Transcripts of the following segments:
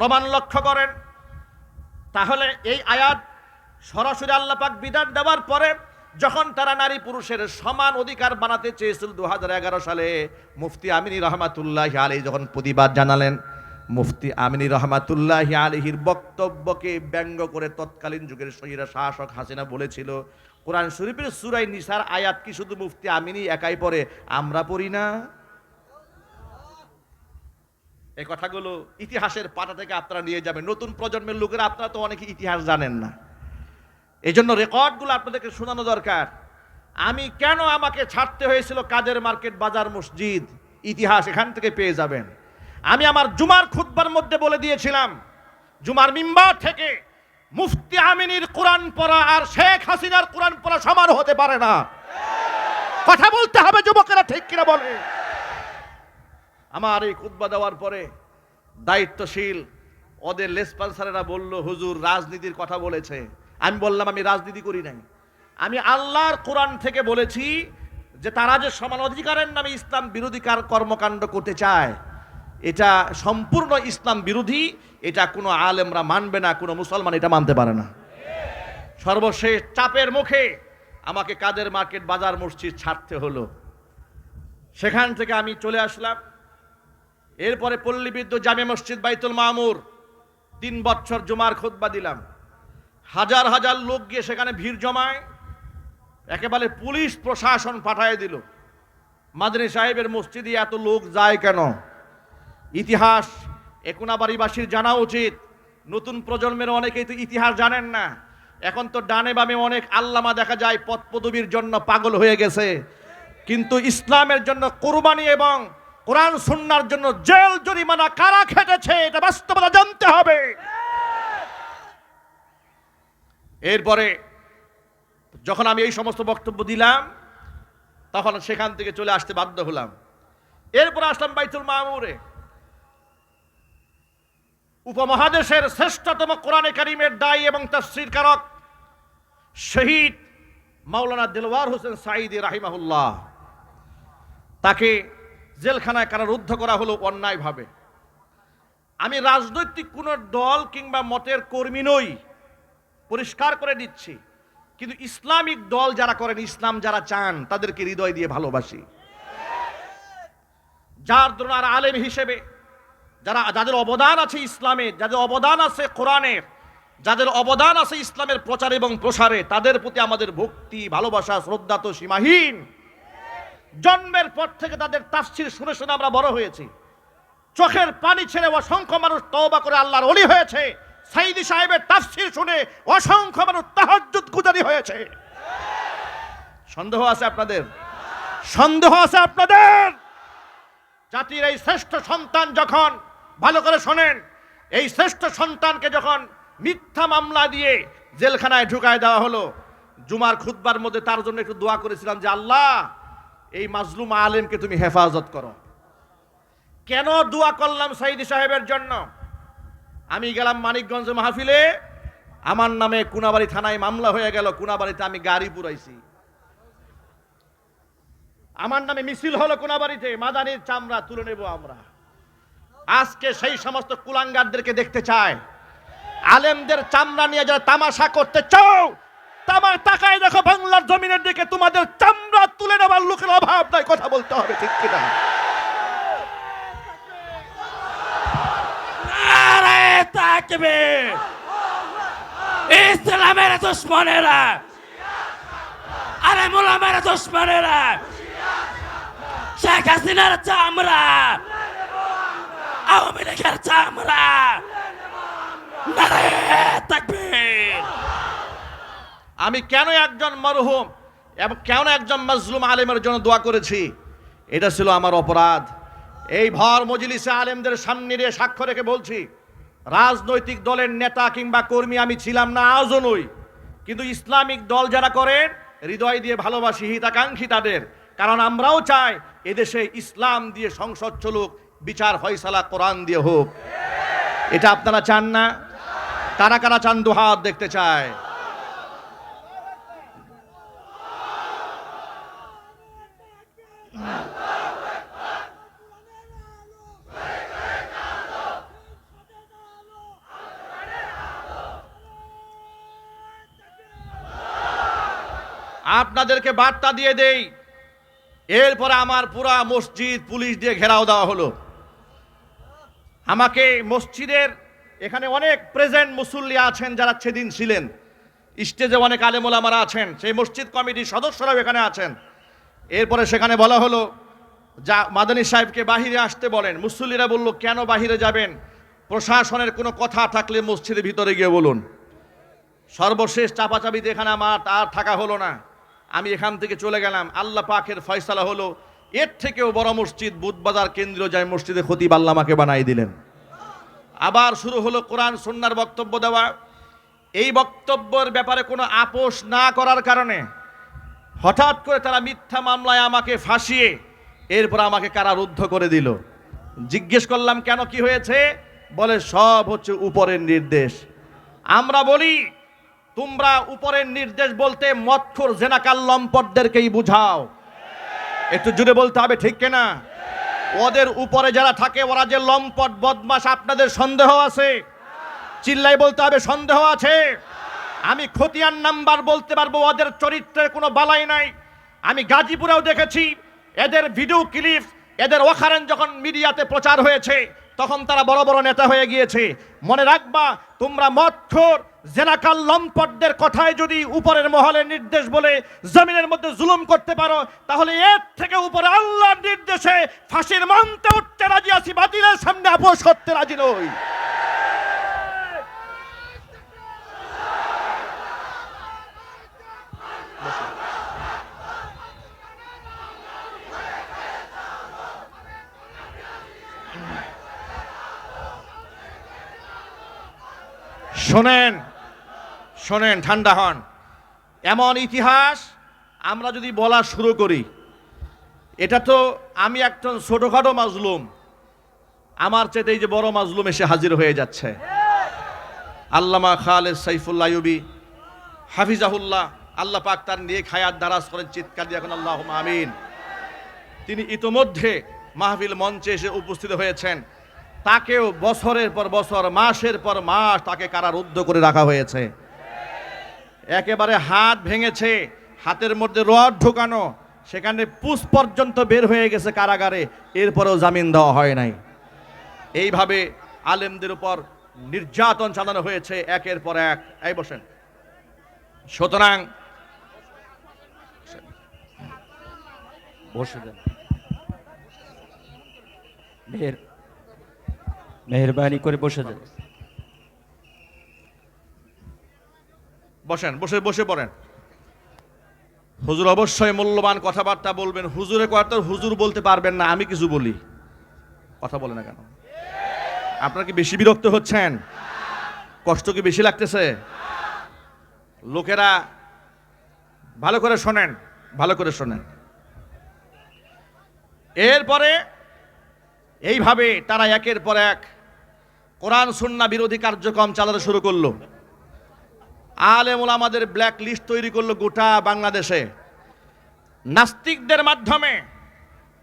প্রমাণ লক্ষ্য করেন। তাহলে এই আয়াত সরাসরি আল্লাপাক বিধান দেওয়ার পরে যখন তারা নারী পুরুষের সমান অধিকার বানাতে চেয়েছিল দু হাজার এগারো সালে, মুফতি আমিনী রহমাতুল্লাহ আলী যখন প্রতিবাদ জানালেন, মুফতি আমিনী রহমাতুল্লাহ আলীহির বক্তব্যকে ব্যঙ্গ করে তৎকালীন যুগের শহীরা শাসক হাসিনা বলেছিল, কোরআন শরীফের সুরাই নিসার আয়াত কি শুধু মুফতি আমিনী একাই পড়ে? আমরা পড়ি না। এই কথাগুলো ইতিহাসের পাতা থেকে আপনারা নিয়ে যাবেন। নতুন প্রজন্মের লোকেরা, আপনারা তো অনেকে ইতিহাস জানেন না। এই জন্য রেকর্ডগুলো আপনাদেরকে শোনানো দরকার। আমি কেন আমাকে ছাড়তে হয়েছিল কাজের মার্কেট বাজার মসজিদ? ইতিহাস এখান থেকে পেয়ে যাবেন। আমি আমার জুমার খুতবার মধ্যে বলে দিয়েছিলাম, জুমার মিম্বার থেকে মুফতি আমিনীর কোরআন পড়া আর শেখ হাসিনার কোরআন পড়া সমান হতে পারে না। কথা বলতে হবে যুবকেরা, ঠিক কিনা বলে? আমার এই খুতবা দেওয়ার পরে দায়িত্বশীল ওদের লেসপান্সারেরা বলল, হুজুর, রাজনীতির কথা বলেছে। আমি বললাম, আমি রাজনীতি করি নাই। আমি আল্লাহর কোরআন থেকে বলেছি যে তারা যে সমান অধিকারের নামে ইসলাম বিরোধী কার কর্মকাণ্ড করতে চায়, এটা সম্পূর্ণ ইসলাম বিরোধী, এটা কোনো আলেমরা মানবে না, কোনো মুসলমান এটা মানতে পারে না। সর্বশেষ চাপের মুখে আমাকে কাদের মার্কেট বাজার মসজিদ ছাড়তে হলো। সেখান থেকে আমি চলে আসলাম। এরপরে পল্লীবিদ্যুৎ জামে মসজিদ বাইতুল মামুর। তিন বছর জুমার খুতবা দিলাম। হাজার হাজার লোক গিয়ে সেখানে ভিড় জমায়। একেবারে পুলিশ প্রশাসন পাঠায় দিল। মাদনী সাহেবের মসজিদে এত লোক যায় কেন? ইতিহাস, একোনাবাড়িবাসীর জানা উচিত। নতুন প্রজন্মের অনেকেই তো ইতিহাস জানেন না। এখন তো ডানে বামে অনেক আল্লামা দেখা যায় পদপদবীর জন্য পাগল হয়ে গেছে। কিন্তু ইসলামের জন্য কোরবানি এবং কোরআন সুন্নার জন্য জেল জরিমানা কারা খেটেছে, এটা বাস্তবতা জানতে হবে। এরপরে যখন আমি এই সমস্ত বক্তব্য দিলাম, তখন সেখান থেকে চলে আসতে বাধ্য হলাম। এরপর আসলাম বাইতুল মামুরে। উপমহাদেশের শ্রেষ্ঠতম কোরআনে কারিমের দায়ী এবং তফসির কারক শহীদ মাওলানা দিলওয়ার হোসেন সাইদি রাহিমাহুল্লাহ। তাকে জেলখানায় কারারুদ্ধ করা হলো অন্যায়ভাবে। আমি রাজনৈতিক কোনো দল কিংবা মতের কর্মী নই, পরিষ্কার করে দিচ্ছি। কিন্তু ইসলামিক দল যারা করেন, ইসলাম যারা চান, তাদেরকে হৃদয় দিয়ে ভালোবাসি। যার দ্রোনার আলেম হিসেবে, যারা, যাদের অবদান আছে ইসলামে, যাদের অবদান আছে কোরআনের যাদের অবদান আছে ইসলামের প্রচার এবং প্রসারে, তাদের প্রতি আমাদের ভক্তি, ভালোবাসা, শ্রদ্ধা তো সীমাহীন। জন্মের পর থেকে তাদের তাফসির শুনে শুনে আমরা বড় হয়েছি। চোখের পানি ছেড়ে অসংখ্য মানুষ তওবা করে আল্লাহর অলি হয়েছে। সাইদি সাহেবের তাফসির শুনে অসংখ্য মানুষ তাহাজ্জুদ গুজারি হয়েছে। সন্দেহ আছে আপনাদের? সন্দেহ আছে আপনাদের? জাতির এই শ্রেষ্ঠ সন্তান যখন ভালো করে শোনেন, এই শ্রেষ্ঠ সন্তানকে যখন মিথ্যা মামলা দিয়ে জেলখানায় ঢুকায় দেওয়া হলো, জুমার খুতবার মধ্যে তার জন্য একটু দোয়া করেছিলাম যে, আল্লাহ এই মাজলুম আলেমকে তুমি হেফাজত করো। কেন দোয়া করলাম সাইদি সাহেবের জন্য? আমি গেলাম মানিকগঞ্জ মাহফিলে, আমার নামে কুনাবাড়ি থানায় মামলা হয়ে গেল, কুনাবাড়িতে আমি গাড়ি পুরাইছি। আমার নামে মিছিল হলো কোনাবাড়িতে, মাদানির চামড়া তুলে নেব আমরা। আজকে সেই সমস্ত কুলাঙ্গারদেরকে দেখতে চায় আলেমদের চামড়া নিয়ে যারা তামাশা করতে চাও তামার তাকায় দেখো বাংলার জমিনের দিকে তোমাদের চামড়া তুলে নেবার লোকের অভাব নাই, কথা বলতে হবে, ঠিক কিনা? তাকবে ইসলামের দুশ্মনেরা। আরে মোলামের দুশ্মনেরা। শেখ হাসিনার চামড়া। আওয়ামী লীগের চামড়া। নারে তাকবীর। আমি কেন একজন মরহুম এবং কেন একজন মজলুম আলেমের জন্য দোয়া করেছি? এটা ছিল আমার অপরাধ। এই ভর মজলিসে আলেমদের সামনে রে সাক্ষ্য রেখে বলছি, রাজনৈতিক দলের নেতা কিংবা কর্মী আমি ছিলাম না, আজও নই। কিন্তু ইসলামিক দল যারা করেন হৃদয় দিয়ে ভালোবাসি, হিতাকাঙ্ক্ষী তাদের। কারণ আমরাও চাই এদেশে ইসলাম দিয়ে সংসদ চলুক, বিচার ফয়সালা কোরআন দিয়ে হোক। এটা আপনারা চান না? কারা কারা চান দুহাত দেখতে চায়? আপনাদেরকে বার্তা দিয়ে দেই। এরপরে আমার পুরা মসজিদ পুলিশ দিয়ে ঘেরাও দেওয়া হলো। আমাকে মসজিদের এখানে অনেক প্রেজেন্ট মুসল্লি আছেন যারা সেদিন ছিলেন। স্টেজে অনেক আলেমোলামারা আছেন, সেই মসজিদ কমিটির সদস্যরাও এখানে আছেন। এরপরে সেখানে বলা হলো, যা মাদানী সাহেবকে বাহিরে আসতে বলেন। মুসল্লিরা বলল, কেন বাহিরে যাবেন? প্রশাসনের কোনো কথা থাকলে মসজিদের ভিতরে গিয়ে বলুন। সর্বশেষ চাপাচাপিতে এখানে আমার আর থাকা হলো না। আমি এখান থেকে চলে গেলাম। আল্লাহ পাকের ফয়সালা হলো, এর থেকেও বড় মসজিদ বুধবাজার কেন্দ্রীয় যায় মসজিদে খতিব আল্লাহ আমাকে বানাই দিলেন। আবার শুরু হলো কোরআন সন্ন্যার বক্তব্য দেওয়া। এই বক্তব্যের ব্যাপারে কোনো আপোষ না করার কারণে হঠাৎ করে তারা মিথ্যা মামলায় আমাকে ফাঁসিয়ে এরপর আমাকে কারারুদ্ধ করে দিল। জিজ্ঞেস করলাম, কেন কি হয়েছে? বলে, সব হচ্ছে উপরের নির্দেশ। আমরা বলি তোমরা উপরের নির্দেশ বলতে মৎখর জেনাকাল লম্পটদেরকেই বুঝাও। একটু জুড়ে বলতে হবে, ঠিক কিনা? ওদের উপরে যারা থাকে, ওরা যে লম্পট বদমাস আপনাদের সন্দেহ আছে? চিল্লাই বলতে হবে, সন্দেহ আছে? আমি খতিয়ান নাম্বার বলতে পারব, ওদের চরিত্রের কোনো বালাই নাই। আমি গাজীপুরেও দেখেছি, এদের ভিডিও ক্লিপ এদের ওখারেন যখন মিডিয়াতে প্রচার হয়েছে, তখন তারা বড় বড় নেতা হয়ে গিয়েছে। মনে রাখবা, তোমরা মৎখর জেনাকাল লম্পটদের কথায় যদি উপরের মহলের নির্দেশ বলে জমিনের মধ্যে জুলুম করতে পারো, তাহলে এর থেকে উপরে আল্লাহর নির্দেশে ফাঁসির মন্তে উঠতে রাজি আছি, বাতিলের সামনে আপোষ করতে রাজি নই। শোনেন শোনেন, ঠান্ডা হন। এমন ইতিহাস আমরা যদি বলা শুরু করি, এটা তো আমি একজন ছোটখাটো মাজলুম। আমার চেয়ে এই যে বড় মাজলুম এসে হাজির হয়ে যাচ্ছে। আল্লামা খালেদ সাইফুল্লাহ ইউবি হাফিজাহুল্লাহ, আল্লাহ পাক তার নিয়ে খায়াত দারাজ করেন, চিৎকার দিয়ে এখন আল্লাহ আমিন। তিনি ইতোমধ্যে মাহফিল মঞ্চে এসে উপস্থিত হয়েছেন। তাকেও বছরের পর বছর, মাসের পর মাস তাকে কারারুদ্ধ করে রাখা হয়েছে। একেবারে হাত ভেঙেছে, হাতের মধ্যে রড ঢুকানো, সেখানে পুষ পর্যন্ত বের হয়ে গেছে কারাগারে, এরপরেও জামিন দেওয়া হয় নাই। এইভাবে আলেমদের উপর নির্যাতন চালানো হয়েছে একের পর এক। এই বসেন। সুতরাং বসে মেহরবানি করে বসে দেন বসেন, বসে বসে পড়েন। হুজুর অবশ্যই মূল্যবান কথাবার্তা বলবেন। হুজুরে কথা হুজুর বলতে পারবেন না, আমি কিছু বলি। কথা বলে না কেন? আপনার কি বেশি বিরক্ত হচ্ছেন? কষ্ট কি বেশি লাগতেছে? লোকেরা ভালো করে শোনেন, ভালো করে শোনেন। এরপরে এইভাবে তারা একের পর এক কোরআন, সুন্না বিরোধী কার্যক্রম চালাতে শুরু করল। আলেমুল আমাদের ব্ল্যাক লিস্ট তৈরি করল গোটা বাংলাদেশে। নাস্তিকদের মাধ্যমে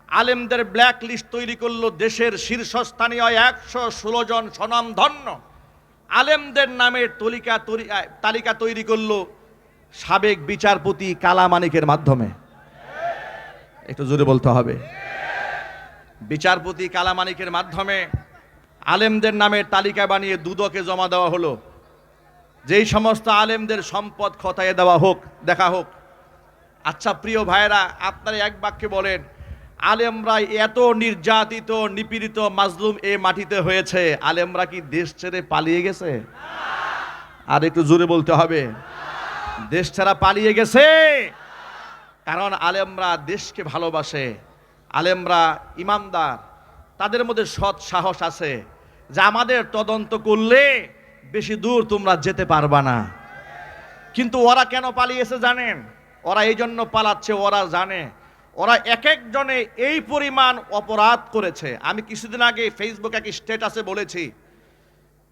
আলেমদের ব্ল্যাক লিস্ট তৈরি করল দেশের শীর্ষস্থানীয় একশো ষোলো জন স্বনামধন্য। আলেমদের নামের তলিকা তালিকা তৈরি করল সাবেক বিচারপতি কালামানিকের মাধ্যমে। একটু জোরে বলতে হবে। বিচারপতি কালামানিকের মাধ্যমে আলেমদের নামের তালিকা বানিয়ে দুদকে জমা দেওয়া হলো। যেই সমস্ত আলেমদের সম্পদ খতায় দেওয়া হোক, দেখা হোক। আচ্ছা প্রিয় ভাইরা আপনারা এক বাক্যে বলেন আলেমরা এত নির্যাতিত, নিপীড়িত, মাজলুম এ মাটিতে হয়েছে, আলেমরা কি দেশ ছেড়ে পালিয়ে গেছে? আর একটু জোরে বলতে হবে, দেশ ছাড়া পালিয়ে গেছে। কারণ আলেমরা দেশকে ভালোবাসে, আলেমরা ইমানদার, তাদের মধ্যে সৎ সাহস আছে। যে আমাদের তদন্ত করলে বেশি দূর তোমরা যেতে পারবা না। কিন্তু ওরা কেন পালিয়েছে জানেন? ওরা এই জন্য পালাচ্ছে, ওরা জানে। ওরা এক একজনে এই পরিমাণ অপরাধ করেছে। আমি কিছুদিন আগে ফেসবুক এক স্ট্যাটাসে বলেছি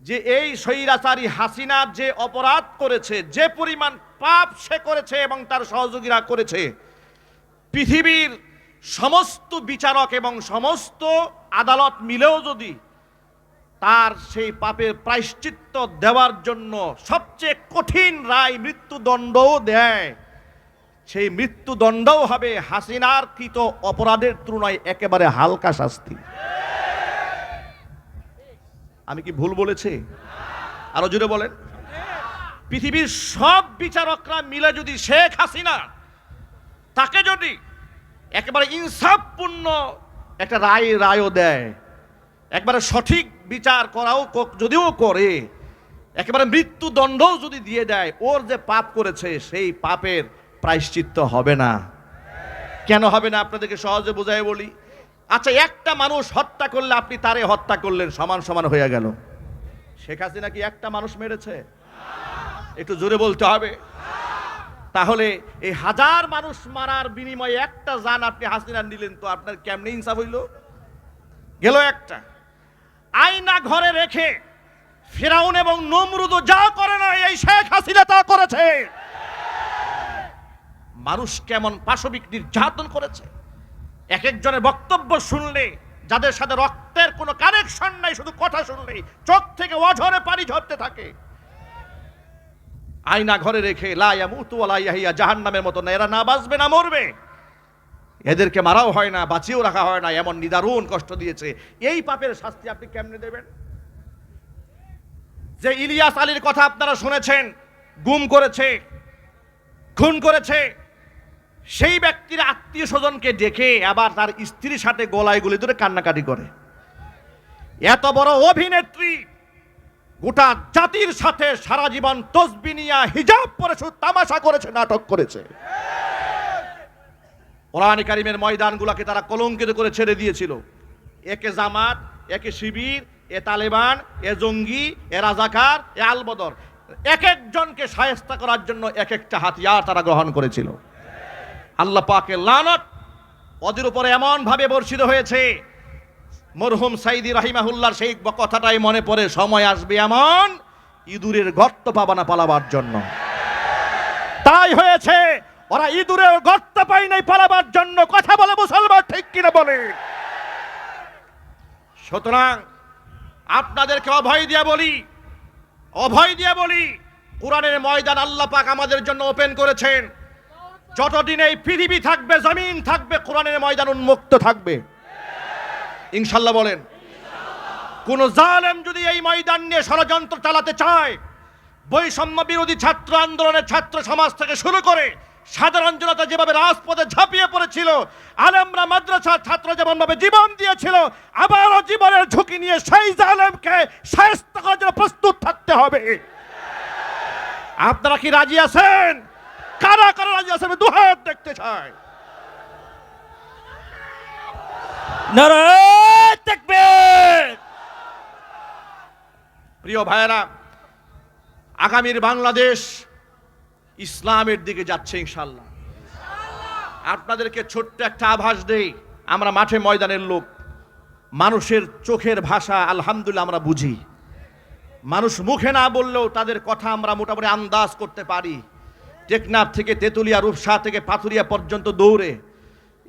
যে এই স্বৈরাচারী হাসিনা যে অপরাধ করেছে, যে পরিমাণ পাপ সে করেছে এবং তার সহযোগীরা করেছে, পৃথিবীর সমস্ত বিচারক এবং সমস্ত আদালত মিলেও যদি তার সেই পাপের প্রায়শ্চিত্ত দেওয়ার জন্য সবচেয়ে কঠিন রায় মৃত্যুদণ্ডও দেয়। সেই মৃত্যুদণ্ডও হবে হাসিনার কৃত অপরাধের তুলনায় একেবারে হালকা শাস্তি। আমি কি ভুল বলেছি? আরও জুড়ে বলেন। পৃথিবীর সব বিচারকরা মিলে যদি শেখ হাসিনা তাকে যদি একেবারে ইনসাফপূর্ণ একটা রায়, রায়ও দেয় একবারে সঠিক বিচার করাও যদিও করে, একেবারে মৃত্যুদণ্ডও যদি দিয়ে দেয়, ওর যে পাপ করেছে, সেই পাপের প্রায়শ্চিত্ত হবে না। কেন হবে না আপনাদেরকে সহজে বোঝাই বলি? আচ্ছা একটা মানুষ হত্যা করলে আপনি তারে হত্যা করলেন, সমান সমান হয়ে গেল। শেখ হাসিনা কি একটা মানুষ মেরেছে? একটু জোরে বলতে হবে। তাহলে এই হাজার মানুষ মারার বিনিময়ে একটা জান আপনি হাসিনা নিলেন, তো আপনার কেমনে ইনসাফ হইল? গেল একটা। আয়না ঘরে রেখে ফেরাউন এবং নমরুদ যা করে না এই শেখ হাসিনা তা করেছে। মানুষ কেমন পাশবিক নির্যাতন করেছে? এক একজনের বক্তব্য শুনলে, যাদের সাথে রক্তের কোনো কানেকশন নাই, শুধু কথা শুনলেই চোখ থেকে অঝরে পানি ঝরতে থাকে। আয়না ঘরে রেখে লাইয়া মুতু লাইয়া জাহান নামের মতো না, এরা না বাঁচবে না মরবে। এদেরকে মারাও হয় না, বাঁচিয়েও রাখা হয় না, এমন নিদারুণ কষ্ট দিয়েছে। এই পাপের শাস্তি আপনি কেমনে দেবেন? যে ইলিয়াস আলীর কথা আপনারা শুনেছেন, গুম করেছে, খুন করেছে, সেই ব্যক্তির আত্মীয় স্বজনকে ডেকে আবার তার স্ত্রীর সাথে গলায় গুলি ধরে কান্নাকাটি করে। এত বড় অভিনেত্রী গোটা জাতির সাথে সারা জীবন তসবি নিয়া হিজাব পরে শুধু তামাশা করেছে, নাটক করেছে। কোরআন কারিমের ময়দানগুলোকে তারা কলঙ্কিত করে ছেড়ে দিয়েছিল। একে জামাত, একে শিবির, এ তালেবান, এ জঙ্গি, এ রাজাকার, এ আলবদর। এক একজনকে সায়স্তা করার জন্য এক একটা হাতিয়ার তারা গ্রহণ করেছিল। আল্লাহ পাকে লানত ওদের উপরে এমন ভাবে বর্ষিত হয়েছে। মরহুম সাইদি রাহিমাহুল্লার সেই কথাটাই মনে পড়ে, সময় আসবে এমন ইঁদুরের গর্ত পাবা না পালাবার জন্য। তাই হয়েছে ওরা ইঁদুরের গর্ত পাই নাই পালাবার জন্য। কথা বলে মুসলমান ঠিক কিনা বলে সুতরাং আপনাদেরকে অভয় দিয়া বলি, অভয় দিয়া বলি, কোরআনের ময়দান আল্লাহ পাক আমাদের জন্য ওপেন করেছেন। যতদিন এই পৃথিবী থাকবে, জমিন থাকবে, কোরআনের ময়দান উন্মুক্ত থাকবে। ইনশাল্লাহ বলেন। কোন জালেম যদি এই ময়দান নিয়ে ষড়যন্ত্র চালাতে চায়, বৈষম্য বিরোধী ছাত্র আন্দোলনের ছাত্র সমাজ থেকে শুরু করে সাধারণ জনতা যেভাবে রাজপথে ঝাঁপিয়ে পড়েছিল, আলেমরা মাদ্রাসার ছাত্র যেমন ভাবে জীবন দিয়েছিল, আবারও জীবনের ঝুঁকি নিয়ে সেই জালেমকে সায়স্ত করার জন্য প্রস্তুত থাকতে হবে। আপনারা কি রাজি আছেন? কারা কারা রাজি আছেন দুহাত দেখতে চাই। প্রিয় ভাইয়েরা, আগামীর বাংলাদেশ ইসলামের দিকে যাচ্ছে ইনশাল্লাহ আপনাদেরকে ছোট্ট একটা আভাস দেই, আমরা মাঠে ময়দানের লোক, মানুষের চোখের ভাষা আলহামদুলিল্লাহ আমরা বুঝি। মানুষ মুখে না বললেও তাদের কথা আমরা মোটামুটি আন্দাজ করতে পারি। টেকনাফ থেকে তেতুলিয়া, রূপসা থেকে পাথুরিয়া পর্যন্ত দৌড়ে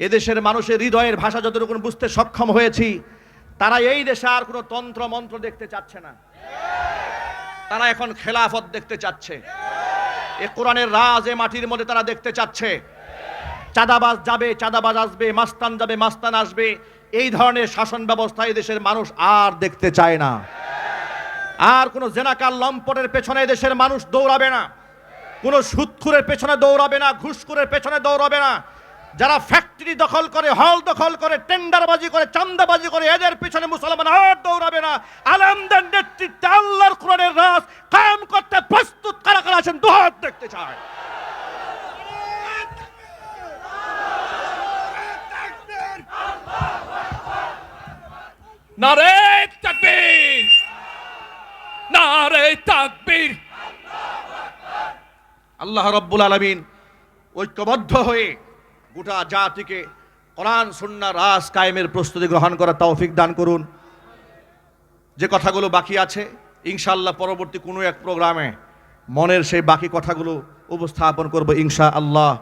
এদেশের মানুষের হৃদয়ের ভাষা যতটুকু বুঝতে সক্ষম হয়েছি, তারা এই দেশে আর কোনো তন্ত্র মন্ত্র দেখতে চাচ্ছে না। তারা এখন খেলাফত দেখতে চাচ্ছে। এ কোরআনের রাজ এ মাটির মধ্যে তারা দেখতে চাচ্ছে। চাঁদাবাজ যাবে, চাঁদাবাজ আসবে, মাস্তান যাবে, মাস্তান আসবে। এই ধরনের শাসন ব্যবস্থা দেশের মানুষ আর দেখতে চায় না। আর কোনো জেনাকার লম্পটের পেছনে দেশের মানুষ দৌড়াবে না। কোনো সুৎখুরের পেছনে দৌড়াবে না, ঘুষখুরের পেছনে দৌড়াবে না। যারা ফ্যাক্টরি দখল করে হল দখল করে টেন্ডারবাজি করে চান্দাবাজি করে এদের পিছনে মুসলমান আর দৌড়াবে না। আলমদের নেতৃত্বে আল্লাহর কোরআনের রাজ কায়েম করতে প্রস্তুত কারা কারা আছেন দুহাত দেখতে চায় নারে তাকবীর নারে তাকবীর। আল্লাহ রব্বুল আলমিন ঐক্যবদ্ধ হয়ে গোটা জাতিকে কোরআন সুন্না রাস কায়েমের প্রস্তুতি গ্রহণ করার তৌফিক দান করুন। যে কথাগুলো বাকি আছে, ইনশাআল্লাহ পরবর্তী কোনো এক প্রোগ্রামে মনের সেই বাকি কথাগুলো উপস্থাপন করব ইনশা আল্লাহ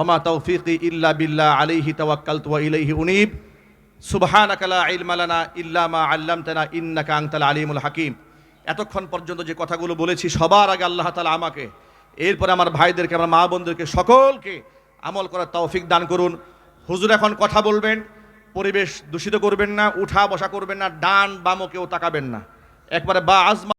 ওমা তৌফিকি ইল্লা বিল্লাহ আলাইহি তাওয়াক্কালতু ওয়া ইলাইহি উনীব। সুবহানাকা লা ইলমা লানা ইল্লা মা আল্লামতানা ইন্নাকা আনতাল আলিমুল হাকিম। এতক্ষণ পর্যন্ত যে কথাগুলো বলেছি, সবার আগে আল্লাহ তাআলা আমাকে, এরপরে আমার ভাইদেরকে, আমার মা বোনদেরকে, সকলকে আমল করার তৌফিক দান করুন। হুজুর এখন কথা বলবেন, পরিবেশ দূষিত করবেন না, উঠা বসা করবেন না, ডান বামো কেউ তাকাবেন না। একবারে বা আজমা